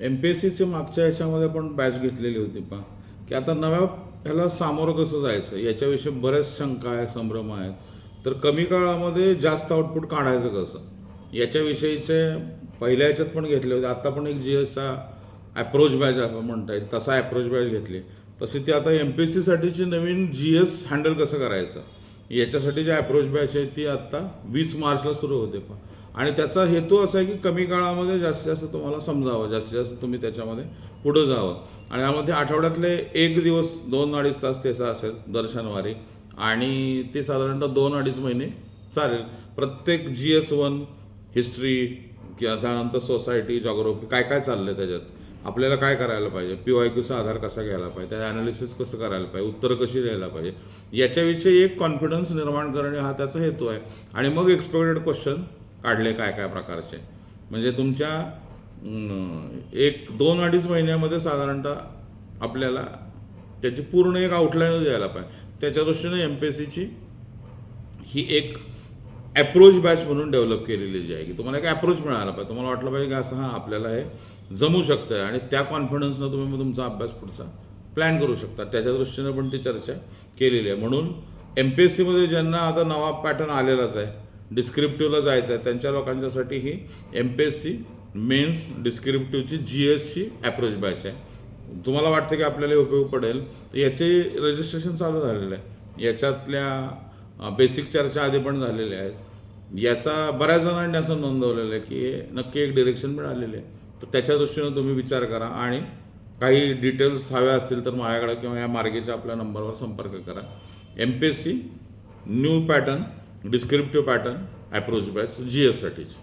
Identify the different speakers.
Speaker 1: M P S सीचे मागच्या याच्यामध्ये पण बॅच घेतलेली होती पण. की आता नव्या ह्याला सामोरं कसं जायचं? याच्याविषयी बऱ्याच शंका आहे संभ्रम आहेत. तर कमी काळामध्ये जास्त आउटपुट काढायचं कसं? याच्याविषयीचे पहिल्या ह्याच्यात पण घेतले होते. आता पण एक जी एसचा ॲप्रोच बॅच आपण म्हणता येईल. तसा ॲप्रोच बॅच घेतली. तशी ती आता एम पी एस सीसाठीची नवीन जी एस हँडल कसं करायचं? याच्यासाठी जी ॲप्रोच बॅच आहे ती आत्ता वीस मार्चला सुरू होते पण. आणि त्याचा हेतू असा आहे की कमी काळामध्ये जास्तीत जास्त तुम्हाला समजावं जास्तीत जास्त तुम्ही त्याच्यामध्ये पुढं जावं. आणि यामध्ये आठवड्यातले एक दिवस दोन अडीच तास त्याचा असेल दर शनिवारी आणि ते साधारणतः दोन अडीच महिने चालेल. प्रत्येक जी एस वन हिस्ट्री किंवा त्यानंतर सोसायटी जॉग्रफी काय काय चाललं आहे त्याच्यात. आपल्याला काय करायला पाहिजे? पी वाय क्यूचा आधार कसा घ्यायला पाहिजे? त्याचं ॲनालिसिस कसं करायला पाहिजे? उत्तरं कशी द्यायला पाहिजे? याच्याविषयी एक कॉन्फिडन्स निर्माण करणे हा त्याचा हेतू आहे. आणि मग एक्सपेक्टेड क्वेश्चन काढले काय काय प्रकारचे? म्हणजे तुमच्या एक दोन अडीच महिन्यामध्ये साधारणतः आपल्याला त्याची पूर्ण एक आउटलाईन द्यायला पाहिजे. त्याच्या दृष्टीने एम पी एस सीची ही एक ॲप्रोच बॅच म्हणून डेव्हलप केलेली जी आहे की तुम्हाला एक ॲप्रोच मिळाला पाहिजे. तुम्हाला वाटलं पाहिजे की असं हां आपल्याला हे जमू शकतं आणि त्या कॉन्फिडन्सनं तुम्ही मग तुमचा अभ्यास पुढचा प्लॅन करू शकता. त्याच्या दृष्टीनं पण ती चर्चा केलेली आहे. म्हणून एम पी एस सीमध्ये ज्यांना आता नवा पॅटर्न आलेलाच आहे डिस्क्रिप्टिव्हला जायचं आहे त्यांच्या लोकांच्यासाठी ही M P S C mains डिस्क्रिप्टिव्हची G एसची ॲप्रोच बॅच आहे. तुम्हाला वाटतं की आपल्याला हे उपयोग पडेल? तर याचे रजिस्ट्रेशन चालू झालेलं आहे. याच्यातल्या बेसिक चर्चा आधी पण झालेल्या आहेत. याचा बऱ्याच जणांनी असं नोंदवलेलं आहे की हे नक्की एक डिरेक्शन मिळालेली आहे. तर त्याच्या दृष्टीनं तुम्ही विचार करा आणि काही डिटेल्स हव्या असतील तर माझ्याकडे किंवा या मार्गेच्या आपल्या नंबरवर संपर्क करा. M P S C new pattern descriptive pattern approach batch G एससाठीची